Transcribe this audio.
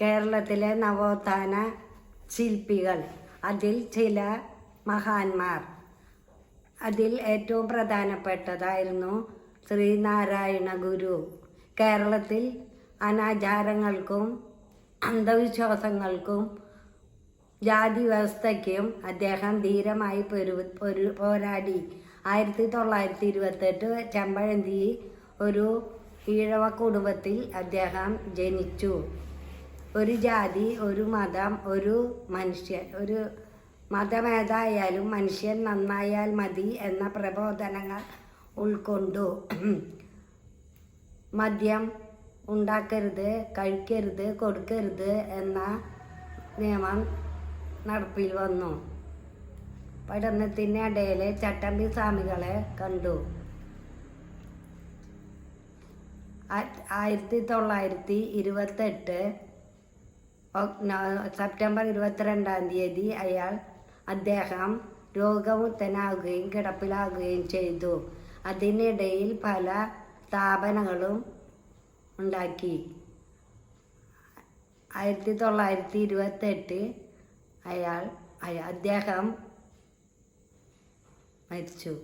കേരളത്തിലെ നവോത്ഥാന ശില്പികൾ. അതിൽ ചില മഹാന്മാർ. അതിൽ ഏറ്റവും പ്രധാനപ്പെട്ടതായിരുന്നു ശ്രീനാരായണ ഗുരു. കേരളത്തിൽ അനാചാരങ്ങൾക്കും അന്ധവിശ്വാസങ്ങൾക്കും ജാതി വ്യവസ്ഥയ്ക്കും അദ്ദേഹം ധീരമായി പൊരു പൊരു പോരാടി. ആയിരത്തി തൊള്ളായിരത്തി ഇരുപത്തെട്ട് ചെമ്പഴന്തി ഒരു ഈഴവ കുടുംബത്തിൽ അദ്ദേഹം ജനിച്ചു. ഒരു ജാതി ഒരു മതം ഒരു മനുഷ്യൻ ഒരു മതമേതായാലും മനുഷ്യൻ നന്നായാൽ മതി എന്ന പ്രബോധനങ്ങൾ ഉൾക്കൊണ്ടു. മദ്യം ഉണ്ടാക്കരുത് കഴിക്കരുത് കൊടുക്കരുത് എന്ന നിയമം നടപ്പിൽ വന്നു. പഠനത്തിനിടയിൽ ചട്ടമ്പി സ്വാമികളെ കണ്ടു. ആയിരത്തി തൊള്ളായിരത്തി ഇരുപത്തെട്ട് സെപ്റ്റംബർ ഇരുപത്തിരണ്ടാം തീയതി അയാൾ അദ്ദേഹം രോഗമുക്തനാകുകയും കിടപ്പിലാകുകയും ചെയ്തു. അതിനിടയിൽ പല സ്ഥാപനങ്ങളും ഉണ്ടാക്കി. ആയിരത്തി തൊള്ളായിരത്തി ഇരുപത്തെട്ട് അയാൾ അയ- അദ്ദേഹം മരിച്ചു.